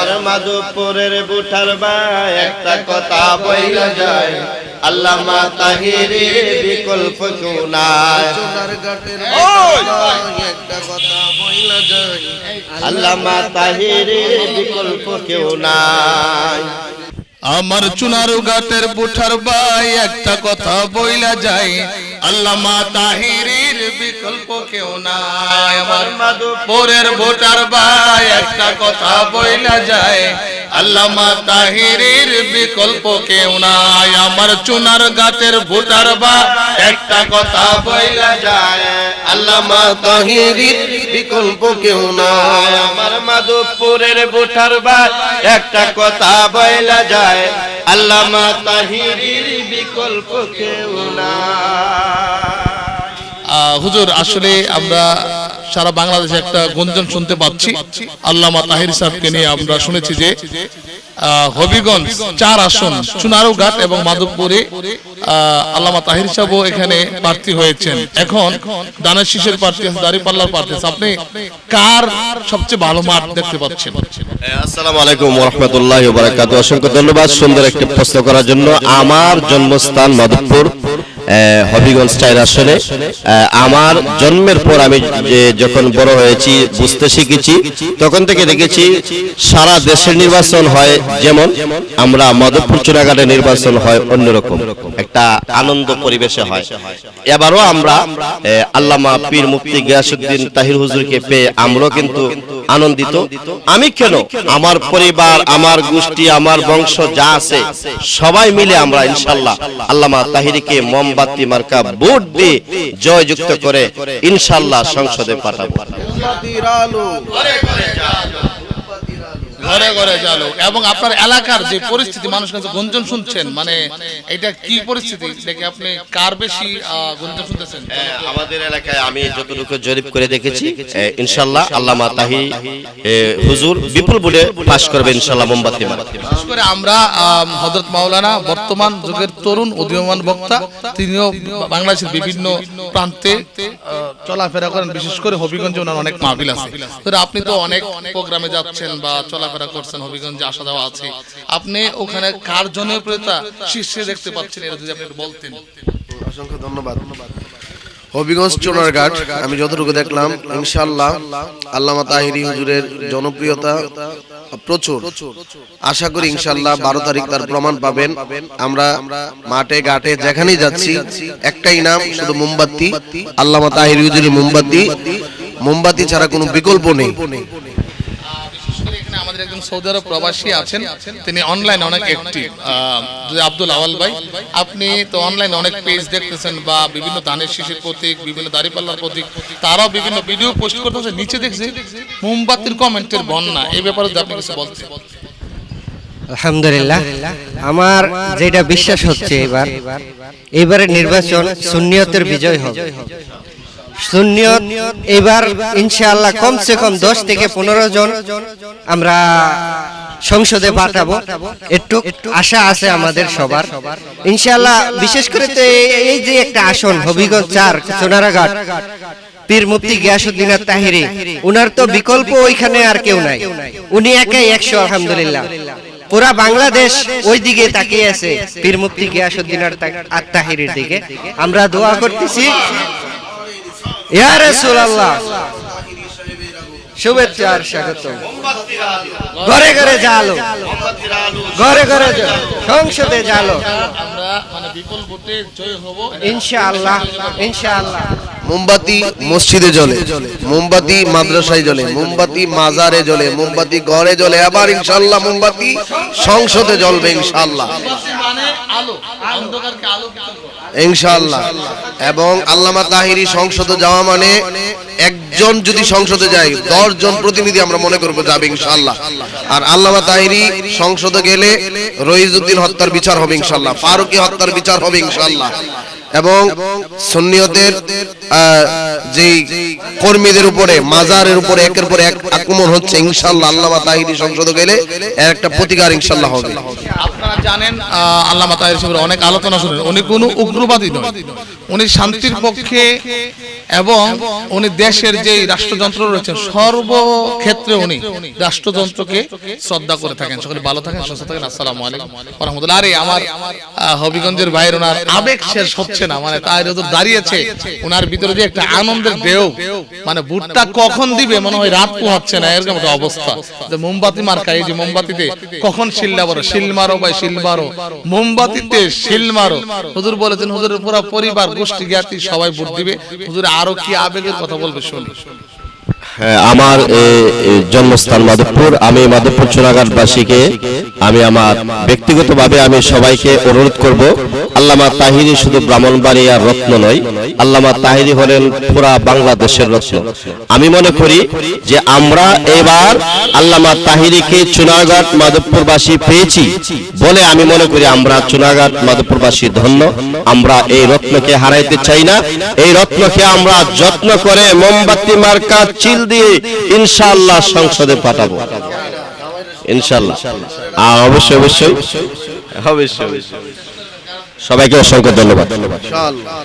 আমার মাধবপুরের বুঠার ভাই একটা কথা বইলা যায়। আল্লামা তাহিরের বিকল্প কেউ নাই সোনার একটা কথা বইলা যায়। আল্লামা তাহিরের বিকল্প কেউ নাই। আমার চুনারু ঘাটের বুঠার ভাই একটা কথা বইলা যায়। আল্লামা তাহিরের বিকল্প কেউ নাই আমার। মাধুপুরের ভোটার ভাই একটা কথা বইলা যায় আল্লামা তাহিরের বিকল্প কেউ নাই আমার। চুনার ঘাটের ভোটার ভাই একটা কথা বইলা যায় আল্লামা তাহিরের বিকল্প কেউ নাই আমার। মাধবপুরের বুঠার ভাই একটা কথা বইলা যায় আল্লামা তাহিরির বিকল্প কেউ হুজুর, আসলে আমরা সারা বাংলাদেশে একটা গুঞ্জন শুনতে পাচ্ছি। আল্লামা তাহির সাহেবকে নিয়ে আমরা শুনেছি যে হবিগঞ্জ চার আসন, চুনারুঘাট এবং মাধবপুরে আল্লামা তাহির সাহেব এখানে প্রার্থী হয়েছেন। এখন দানের শীষের প্রার্থী আছে দাঁড়িপাল্লার প্রার্থী আছে। আপনি কার সবচেয়ে ভালো মাঠ দেখতে পাচ্ছেন? আসসালামু আলাইকুম রহমতুল্লাহ বারাকাতু অসংখ্য ধন্যবাদ সুন্দর একটি প্রশ্ন করার জন্য। আমার জন্মস্থান মাধবপুর। হবিগঞ্জ স্টাইল আসলে আমার জন্মের পর আমি যখন বড় হয়েছি, বুঝতে শিখেছি, তখন থেকে দেখেছি সারা দেশের নির্বাচন হয় যেমন, আমরা মাধবপুর চুরাঘাটে নির্বাচন হয় অন্যরকম। একটা আনন্দ পরিবেশে হয়। এবারও আমরা আল্লামা পীর মুফতি গিয়াসুদ্দিন তাহির হুজুরকে পেয়ে আমরাও কিন্তু আনন্দিত। আমি কেন? আমার পরিবার আমার গোষ্ঠী আমার বংশ যা আছে সবাই মিলে আমরা ইনশাল্লাহ আল্লামা তাহিরিকে মোমবাতি মার্কা ভোট দিয়ে জয়যুক্ত করে ইনশাল্লাহ সংসদে পাঠাবো। ঘরে ঘরে চালু। এবং আপনার এলাকার যে পরিস্থিতি মানুষ কাছে গুঞ্জন শুনছেন মানে এটা কি পরিস্থিতি? দেখে আপনি কার বেশি গুঞ্জন শুনতেছেন? আমাদের এলাকায় আমি যতটুকু জরিপ করে দেখেছি এ, ইনশাল্লাহ আল্লামা তাহি হুজুর বিপুল ভোটে পাশ করবে ইনশাল্লাহ মোমবাতি বিশেষ করে আমরা হজরত মাওলানা বর্তমান যুগের তরুণ উদীয়মান বক্তা তিনিও বাংলাদেশের বিভিন্ন প্রান্তে চলাফেরা করেন। বিশেষ করে হবিগঞ্জে ওনার অনেক মাহফিল আছে। আপনি তো অনেক প্রোগ্রামে যাচ্ছেন বা চলাফেরা করছেন হবিগঞ্জে আসা যাওয়া আছে। আপনি ওখানে কার জনপ্রিয়তা শীর্ষে দেখতে পাচ্ছেন এটা যদি আপনি বলতেন। অসংখ্য ধন্যবাদ। হবিগঞ্জ চোনারঘাট, আমি যতটুকু দেখলাম ইনশাল্লাহ আল্লামা তাহিরি হুজুরের জনপ্রিয়তা প্রচুর। আশা করি ইনশাল্লাহ বারো তারিখ তার প্রমাণ পাবেন। আমরা মাঠে, ঘাটে, যেখানেই যাচ্ছি, একটাই নাম, শুধু মোমবাতি, আল্লামা তাহিরি হুজুরের মোমবাতি। মোমবাতি ছাড়া কোনো বিকল্প নেই বিশেষ করে এখানে আমাদের একজন সৌদি আরব প্রবাসী আছেন, তিনি অনলাইন অনেক অ্যাক্টিভ আব্দুল আওয়াল ভাই, আপনি তো অনলাইনে অনেক পেজ দেখতেছেন বা বিভিন্ন ধানের শীষের প্রতীক, বিভিন্ন দাড়িপাল্লার প্রতীক, তারাও বিভিন্ন ভিডিও পোস্ট করতেছে, নিচে দেখছি, মোমবাতির কমেন্টের বন্যা, এই ব্যাপারে আপনি কিছু বলতে আলহামদুলিল্লাহ, আমার যেটা বিশ্বাস হচ্ছে এবার এবারে নির্বাচন সুন্নিয়তের বিজয় হবে। সুন্নিয়ত এবার ইনশাআল্লাহ কমসে কম দশ থেকে পনেরো জন আমরা সংসদে পাঠাবো। একটু আশা আছে আমাদের সবার। ইনশাআল্লাহ, বিশেষ করে তো এই- যে একটা আসন, হবিগঞ্জ চার, সোনারাঘাট, পীর মুফতি গিয়াসুদ্দিন তাহিরি উনার তো বিকল্প ওইখানে আর কেউ নাই। উনি একাই একশো, আলহামদুলিল্লাহ। পুরা বাংলাদেশ ওই দিকে তাকিয়ে আছে, পীর মুফতি গিয়াসুদ্দিন আর তাহিরির দিকে। আমরা দোয়া করতেছি রাসূলুল্লাহ। শুভেচ্ছা আর স্বাগত। ঘরে ঘরে জালো ঘরে ঘরে জালো সংসদে জালো আমরা মানে ইনশাআল্লাহ। ইনশাআল্লাহ। মোমবাতি মসজিদে জ্বলে, মোমবাতি মাদ্রাসায় জ্বলে, মোমবাতি মাজারে জ্বলে, মোমবাতি ঘরে জ্বলে, আবার ইনশাল্লাহ মোমবাতি সংসদে জ্বলবে ইনশাল্লাহ। ইনশাল্লাহ এবং আল্লামা তাহিরি সংসদে যাওয়া মানে একজন যদি সংসদে যায় দশ জন প্রতিনিধি আমরা মনে করব যাবে ইনশাল্লাহ আর আল্লামা তাহিরি সংসদে গেলে রইজুদ্দিন হত্যার বিচার হবে ইনশাল্লাহ ফারুকি হত্যার বিচার হবে ইনশাল্লাহ এবং যেই কর্মীদের উপরে, মাজারের উপরে, একের পর এক আক্রমণ হচ্ছে ইনশাল্লাহ আল্লামা তাহিরি সংসদে গেলে একটা প্রতিকার ইনশাল্লাহ হবে। আপনারা জানেন আল্লামা তাহির সাহেবের অনেক আলোচনা শুনেন, উনি কোনো উগ্রবাদী নয়। উনি শান্তির পক্ষে এবং উনি দেশের যে রাষ্ট্রযন্ত্র রয়েছেন সর্বক্ষেত্রে উনি রাষ্ট্রযন্ত্রকে শ্রদ্ধা করে থাকেন। সকলে ভালো থাকেন সুস্থ থাকেন আসসালামু আলাইকুম। রাহমাতুল্লাহ আরে আমার হবিগঞ্জের ভাইয়ের ওনার আবেগ শেষ হচ্ছে না মানে তার তো দাঁড়িয়েছে ওনার ভিতরে যে একটা আনন্দের ঢেউ মানে ভুট্টা কখন দিবে মনে হয় রাত পোহাচ্ছে না এরকম একটা অবস্থা। যে মোমবাতি মার্কা এই যে মোমবাতিতে কখন শিল্লা বড় শিল মারো ভাই শিল মারো মোমবাতিতে শিল মারো হুজুর বলেছেন হুজুরের পুরো পরিবার গোষ্ঠী জ্ঞাতি সবাই ভোট দিবে। হুজুর আরও কি আবেগের কথা বলবে? হ্যাঁ, আমার জন্মস্থান মাধবপুর। আমি মাধবপুর চুনাঘাটবাসীকে, আমি আমার ব্যক্তিগতভাবে আমি সবাইকে অনুরোধ করব, আল্লামা তাহিরি শুধু ব্রাহ্মণবাড়িয়ার রত্ন নয়, আল্লামা তাহিরি হলেন পুরা বাংলাদেশের রত্ন। আমি মনে করি যে আমরা এবার আল্লামা তাহিরিকে চুনাঘাট মাধবপুরবাসী পেয়েছি বলে আমি মনে করি আমরা চুনাঘাট মাধবপুরবাসী ধন্য। আমরা এই রত্নকে হারাইতে চাই না। এই রত্নকে আমরা যত্ন করে মোমবাতি মার্কা, চিল দিয়ে ইনশাআল্লাহ সংসদে পাঠাবো। ইনশাআল্লাহ। অবশ্যই অবশ্যই। অবশ্যই অবশ্যই। সবাইকে অসংখ্য ধন্যবাদ। ইনশাআল্লাহ।